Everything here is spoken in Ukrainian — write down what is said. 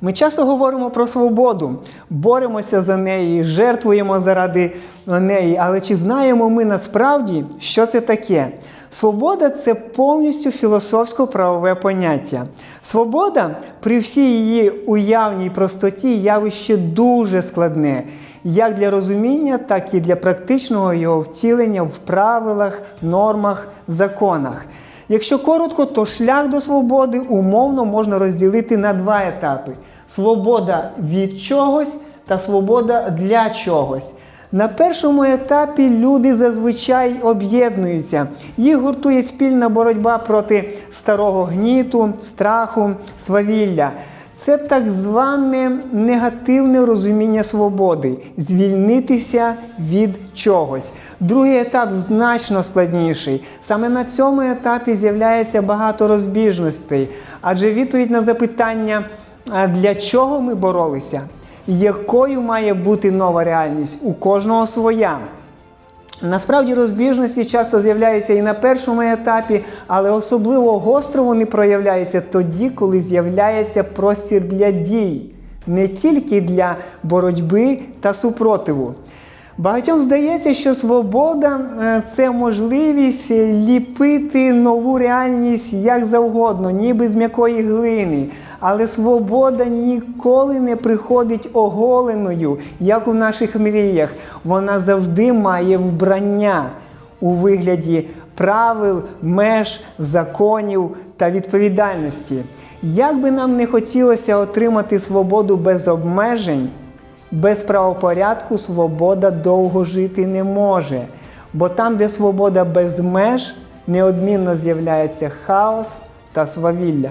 Ми часто говоримо про свободу, боремося за неї, жертвуємо заради неї. Але чи знаємо ми насправді, що це таке? Свобода це повністю філософсько-правове поняття. Свобода при всій її уявній простоті явище дуже складне, як для розуміння, так і для практичного його втілення в правилах, нормах, законах. Якщо коротко, то шлях до свободи умовно можна розділити на два етапи: свобода від чогось та свобода для чогось. На першому етапі люди зазвичай об'єднуються. Їх гуртує спільна боротьба проти старого гніту, страху, свавілля. Це так зване негативне розуміння свободи звільнитися від чогось. Другий етап значно складніший. Саме на цьому етапі з'являється багато розбіжностей, адже відповідь на запитання, для чого ми боролися, якою має бути нова реальність, у кожного своя. Насправді розбіжності часто з'являються і на першому етапі, але особливо гостро вони проявляються тоді, коли з'являється простір для дій, не тільки для боротьби та супротиву. Багатьом здається, що свобода е, це можливість ліпити нову реальність як завгодно, ніби з м'якої глини. Але свобода ніколи не приходить оголеною, як у наших мріях. Вона завжди має вбрання у вигляді правил, меж, законів та відповідальності. Як би нам не хотілося отримати свободу без обмежень, без правопорядку свобода довго жити не може. Бо там, де свобода без меж, неодмінно з'являється хаос та свавілля.